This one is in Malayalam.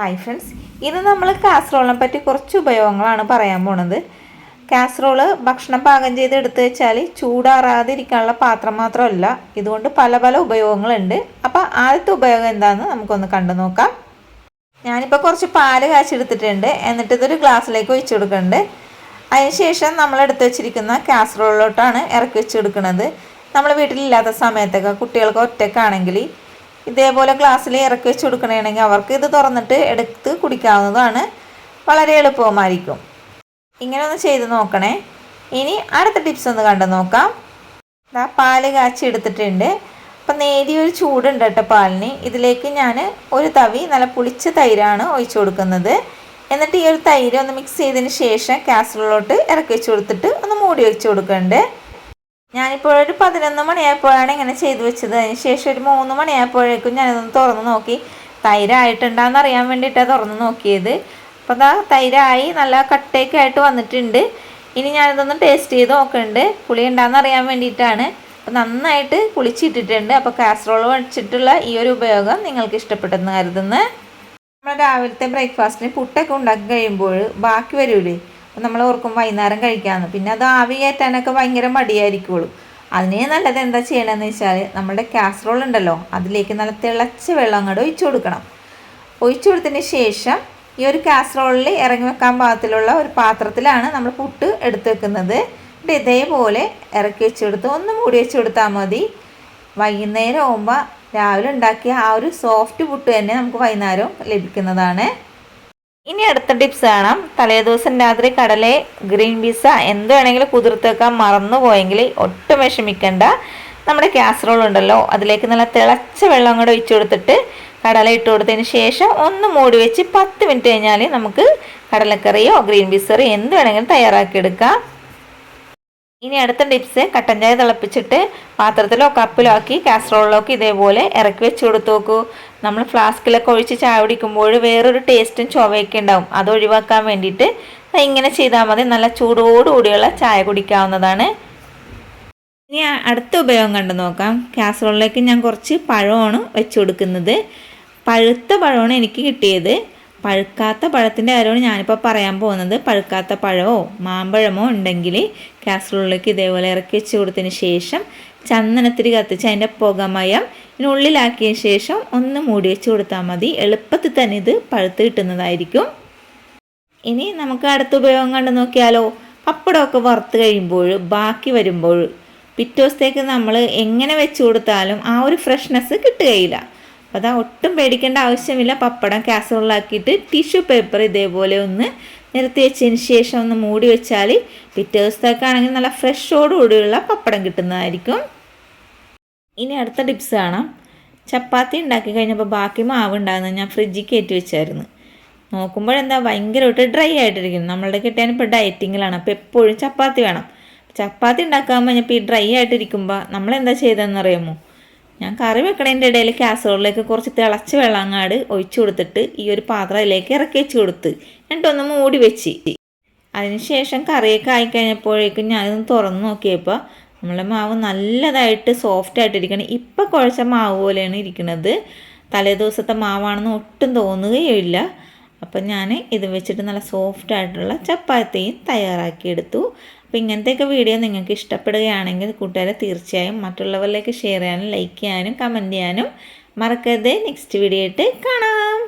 ഹായ് ഫ്രണ്ട്സ് ഇന്ന് നമ്മൾ കാസറോളിനെ പറ്റി കുറച്ച് ഉപയോഗങ്ങളാണ് പറയാൻ പോണത്. കാസറോൾ ഭക്ഷണം പാകം ചെയ്ത് എടുത്തു വെച്ചാൽ ചൂടാറാതിരിക്കാനുള്ള പാത്രം മാത്രമല്ല ഇതുകൊണ്ട് പല പല ഉപയോഗങ്ങളുണ്ട്. അപ്പോൾ ആദ്യത്തെ ഉപയോഗം എന്താണെന്ന് നമുക്കൊന്ന് കണ്ടു നോക്കാം. ഞാനിപ്പോൾ കുറച്ച് പാൽ കാച്ചെടുത്തിട്ടുണ്ട് എന്നിട്ട് ഇതൊരു ഗ്ലാസ്സിലേക്ക് ഒഴിച്ചു കൊടുക്കുന്നുണ്ട് അതിനുശേഷം നമ്മൾ എടുത്തു വെച്ചിരിക്കുന്ന കാസറോളിലോട്ടാണ് ഇറക്കി വെച്ച് കൊടുക്കുന്നത് നമ്മൾ വീട്ടിലില്ലാത്ത സമയത്തൊക്കെ കുട്ടികൾക്ക് ഒറ്റക്കാണെങ്കിൽ ഇതേപോലെ ഗ്ലാസ്സിൽ ഇറക്കി വെച്ച് കൊടുക്കണമെങ്കിൽ അവർക്ക് ഇത് തുറന്നിട്ട് എടുത്ത് കുടിക്കാവുന്നതാണ്. വളരെ എളുപ്പമായിരിക്കും ഇങ്ങനെ ഒന്ന് ചെയ്ത് നോക്കണേ. ഇനി അടുത്ത ടിപ്സ് ഒന്ന് കണ്ടു നോക്കാം. ദാ പാൽ കാച്ചി എടുത്തിട്ടുണ്ട്. അപ്പം നേരിയൊരു ചൂടുണ്ട് കേട്ടോ പാലിന്. ഇതിലേക്ക് ഞാൻ ഒരു തവി നല്ല പുളിച്ച തൈരാണ് ഒഴിച്ചു കൊടുക്കുന്നത്. എന്നിട്ട് ഈ ഒരു തൈര് ഒന്ന് മിക്സ് ചെയ്തതിന് ശേഷം കാസറിലോട്ട് ഇറക്കി വെച്ച് കൊടുത്തിട്ട് ഒന്ന് മൂടി വെച്ച് കൊടുക്കുന്നുണ്ട് ഞാനിപ്പോൾ ഒരു പതിനൊന്ന് മണിയായപ്പോഴാണ് ഇങ്ങനെ ചെയ്തു വെച്ചത്. അതിന് ശേഷം ഒരു മൂന്ന് മണിയായപ്പോഴേക്കും ഞാനിതൊന്ന് തുറന്ന് നോക്കി. തൈരായിട്ടുണ്ടാന്ന് അറിയാൻ വേണ്ടിയിട്ടാണ് തുറന്ന് നോക്കിയത്. അപ്പോൾ അതാ തൈരായി നല്ല കട്ടയൊക്കെ ആയിട്ട് വന്നിട്ടുണ്ട്. ഇനി ഞാനിതൊന്ന് ടേസ്റ്റ് ചെയ്ത് നോക്കുന്നുണ്ട് പുളി ഉണ്ടാന്ന് അറിയാൻ വേണ്ടിയിട്ടാണ്. അപ്പോൾ നന്നായിട്ട് കുളിച്ചിട്ടിട്ടുണ്ട് അപ്പോൾ കാസറോൾ വെച്ചിട്ടുള്ള ഈ ഒരു ഉപയോഗം നിങ്ങൾക്ക് ഇഷ്ടപ്പെട്ടെന്ന് കരുതുന്നു. നമ്മൾ രാവിലത്തെ ബ്രേക്ക്ഫാസ്റ്റിന് പുട്ടൊക്കെ ഉണ്ടാക്കി കഴിയുമ്പോൾ ബാക്കി വരൂലേ? അപ്പം നമ്മൾ ഓർക്കും വൈകുന്നേരം കഴിക്കാമെന്ന്. പിന്നെ അത് ആവി കയറ്റാനൊക്കെ ഭയങ്കര മടിയായിരിക്കുള്ളൂ. അതിനേ നല്ലത് എന്താ ചെയ്യണമെന്ന് വെച്ചാൽ നമ്മുടെ കാസറോൾ ഉണ്ടല്ലോ അതിലേക്ക് നല്ല തിളച്ച വെള്ളം അങ്ങോട്ട് ഒഴിച്ചു കൊടുക്കണം. ഒഴിച്ചു കൊടുത്തതിന് ശേഷം ഈ ഒരു കാസറോളിൽ ഇറങ്ങി വെക്കാൻ പാകത്തിലുള്ള ഒരു പാത്രത്തിലാണ് നമ്മൾ പുട്ട് എടുത്ത് വെക്കുന്നത്. ഇതേപോലെ ഇറക്കി വെച്ച് കൊടുത്ത് ഒന്ന് മൂടി വെച്ച് കൊടുത്താൽ മതി. വൈകുന്നേരം ആകുമ്പോൾ രാവിലെ ഉണ്ടാക്കിയ ആ ഒരു സോഫ്റ്റ് പുട്ട് തന്നെ നമുക്ക് വൈകുന്നേരം ലഭിക്കുന്നതാണ്. ഇനി അടുത്ത ടിപ്സ് കാണാം. തലേദിവസം രാത്രി കടലെ ഗ്രീൻ പീസ എന്ത് വേണമെങ്കിലും കുതിർത്തേക്കാൻ മറന്നു പോയെങ്കിൽ ഒട്ടും വിഷമിക്കണ്ട. നമ്മുടെ കാസറോൾ ഉണ്ടല്ലോ അതിലേക്ക് നല്ല തിളച്ച വെള്ളം കൂടെ ഒഴിച്ചു കൊടുത്തിട്ട് കടല ഇട്ട് കൊടുത്തതിന് ശേഷം ഒന്ന് മൂടി വെച്ച് പത്ത് മിനിറ്റ് കഴിഞ്ഞാൽ നമുക്ക് കടലക്കറിയോ ഗ്രീൻ പീസറിയോ എന്ത് വേണമെങ്കിലും തയ്യാറാക്കിയെടുക്കാം. ഇനി അടുത്ത ടിപ്സ് കട്ടൻ ചായ തിളപ്പിച്ചിട്ട് പാത്രത്തിലോ കപ്പിലോ ആക്കി കാസറോളിലൊക്കെ ഇതേപോലെ ഇറക്കി വെച്ച് കൊടുത്തു നോക്കൂ. നമ്മൾ ഫ്ലാസ്കിലൊക്കെ ഒഴിച്ച് ചായ കുടിക്കുമ്പോൾ വേറൊരു ടേസ്റ്റും ചുവയൊക്കെ ഉണ്ടാവും. അത് ഒഴിവാക്കാൻ വേണ്ടിയിട്ട് ഇങ്ങനെ ചെയ്താൽ മതി. നല്ല ചൂടോടുകൂടിയുള്ള ചായ കുടിക്കാവുന്നതാണ്. ഇനി അടുത്ത ഉപയോഗം കണ്ടു നോക്കാം. കാസറോളിലേക്ക് ഞാൻ കുറച്ച് പഴമാണ് വെച്ച് കൊടുക്കുന്നത്. പഴുത്ത പഴമാണ് എനിക്ക് കിട്ടിയത്. പഴുക്കാത്ത പഴത്തിന്റെ കാര്യമാണ് ഞാനിപ്പോൾ പറയാൻ പോകുന്നത്. പഴുക്കാത്ത പഴമോ മാമ്പഴമോ ഉണ്ടെങ്കിൽ കാസറോളിലേക്ക് ഇതേപോലെ ഇറക്കി വെച്ച് കൊടുത്തതിന് ശേഷം ചന്ദനത്തിരി കത്തിച്ച് അതിന്റെ പുകമയം ഇതിനുള്ളിലാക്കിയ ശേഷം ഒന്ന് മൂടി വെച്ച് കൊടുത്താൽ മതി. എളുപ്പത്തിൽ തന്നെ ഇത് പഴുത്ത് കിട്ടുന്നതായിരിക്കും. ഇനി നമുക്ക് അടുത്ത ഉപയോഗം കണ്ടു നോക്കിയാലോ. പപ്പടമൊക്കെ വറുത്ത് കഴിയുമ്പോൾ ബാക്കി വരുമ്പോൾ പിറ്റേ ദിവസത്തേക്ക് നമ്മൾ എങ്ങനെ വെച്ച് കൊടുത്താലും ആ ഒരു ഫ്രഷ്നെസ് കിട്ടുകയില്ല. അപ്പോൾ അതാ ഒട്ടും പേടിക്കേണ്ട ആവശ്യമില്ല. പപ്പടം കാസറോളാക്കിയിട്ട് ടിഷ്യൂ പേപ്പർ ഇതേപോലെ ഒന്ന് നിരത്തി വെച്ചതിന് ശേഷം ഒന്ന് മൂടി വെച്ചാൽ പിറ്റേ ദിവസത്തേക്കാണെങ്കിൽ നല്ല ഫ്രഷോടുകൂടിയുള്ള പപ്പടം കിട്ടുന്നതായിരിക്കും. ഇനി അടുത്ത ടിപ്സ് കാണാം. ചപ്പാത്തി ഉണ്ടാക്കി കഴിഞ്ഞപ്പോൾ ബാക്കി മാവ് ഉണ്ടാകുന്നത് ഞാൻ ഫ്രിഡ്ജിൽ കയറ്റി വെച്ചായിരുന്നു. നോക്കുമ്പോഴെന്താ ഭയങ്കരമായിട്ട് ഡ്രൈ ആയിട്ടിരിക്കുന്നു. നമ്മളുടെ കിട്ടാൻ ഇപ്പോൾ ഡയറ്റിങ്ങിലാണ് അപ്പോൾ എപ്പോഴും ചപ്പാത്തി വേണം. ചപ്പാത്തി ഉണ്ടാക്കാൻ കഴിഞ്ഞപ്പോൾ ഈ ഡ്രൈ ആയിട്ടിരിക്കുമ്പോൾ നമ്മൾ എന്താ ചെയ്തതെന്ന് അറിയാമോ ഞാൻ കറി വെക്കണതിന്റെ ഇടയിൽ കാസറോളിലേക്ക് കുറച്ച് തിളച്ച വെള്ളങ്ങാട് ഒഴിച്ചു കൊടുത്തിട്ട് ഈ ഒരു പാത്രത്തിലേക്ക് ഇറക്കി വെച്ച് കൊടുത്ത് എന്നിട്ടൊന്ന് മൂടി വെച്ച്. അതിനുശേഷം കറിയൊക്കെ ആയിക്കഴിഞ്ഞപ്പോഴേക്കും ഞാനൊന്ന് തുറന്നു നോക്കിയപ്പോൾ നമ്മളെ മാവ് നല്ലതായിട്ട് സോഫ്റ്റ് ആയിട്ടിരിക്കണം. ഇപ്പം കുഴച്ച മാവ് പോലെയാണ് ഇരിക്കുന്നത് തലേ ദിവസത്തെ മാവാണെന്ന് ഒട്ടും തോന്നുകയില്ല അപ്പം ഞാൻ ഇത് വെച്ചിട്ട് നല്ല സോഫ്റ്റ് ആയിട്ടുള്ള ചപ്പാത്തിയും തയ്യാറാക്കിയെടുത്തു. അപ്പോൾ ഇങ്ങനത്തെയൊക്കെ വീഡിയോ നിങ്ങൾക്ക് ഇഷ്ടപ്പെടുകയാണെങ്കിൽ കൂട്ടുകാരെ തീർച്ചയായും മറ്റുള്ളവരിലേക്ക് ഷെയർ ചെയ്യാനും ലൈക്ക് ചെയ്യാനും കമന്റ് ചെയ്യാനും മറക്കരുത്. നെക്സ്റ്റ് വീഡിയോ ആയിട്ട് കാണാം.